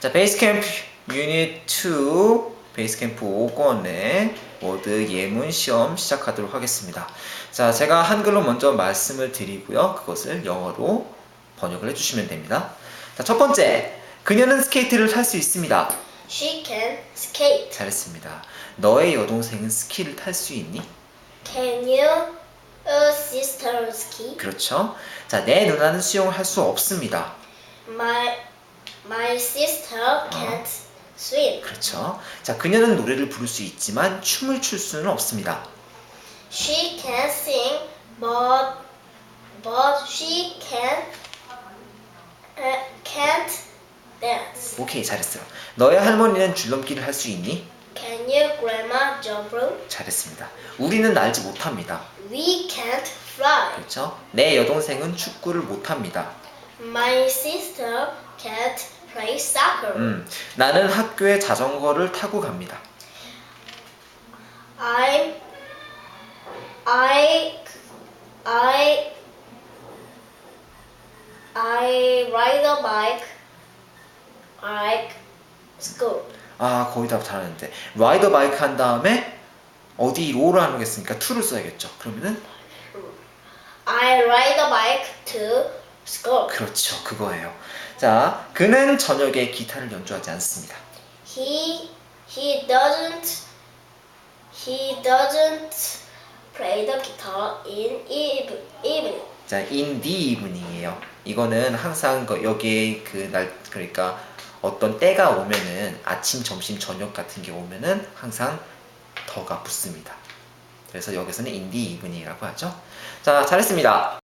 자, 베이스캠프 유닛 2 베이스캠프 5권의 워드 예문 시험 시작하도록 하겠습니다. 자, 제가 한글로 먼저 말씀을 드리고요. 그것을 영어로 번역을 해주시면 됩니다. 자, 첫 번째. 그녀는 스케이트를 탈 수 있습니다. She can skate. 잘했습니다. 너의 여동생은 스키를 탈 수 있니? Can you assist her ski? 그렇죠. 자, 내 누나는 수영을 할 수 없습니다. My my sister can't swim. 그렇죠. 자, 그녀는 노래를 부를 수 있지만 춤을 출 수는 없습니다. She can sing, but but she can uh, can't dance. 오케이, 잘했어요. 너의 할머니는 줄넘기를 할 수 있니? Can your grandma jump rope? 잘했습니다. 우리는 날지 못합니다. We can't fly. 그렇죠? 내 여동생은 축구를 못합니다. My sister can't play soccer. 음, 나는 학교에 자전거를 타고 갑니다. I I I I ride a bike like school. 아, 거의 다 잘하는데. 라이더 바이크 한 다음에 어디 로를 하겠습니까? to를 써야겠죠. 그러면은 I ride a bike to school. 그렇죠. 그거예요. 자, 그는 저녁에 기타를 연주하지 않습니다. He he doesn't he doesn't play the guitar in eve- evening. 자, in the evening이에요. 이거는 항상 그 여기에 그 날 그러니까 어떤 때가 오면은 아침, 점심, 저녁 같은 게 오면은 항상 더가 붙습니다. 그래서 여기서는 in the evening이라고 하죠. 자, 잘했습니다.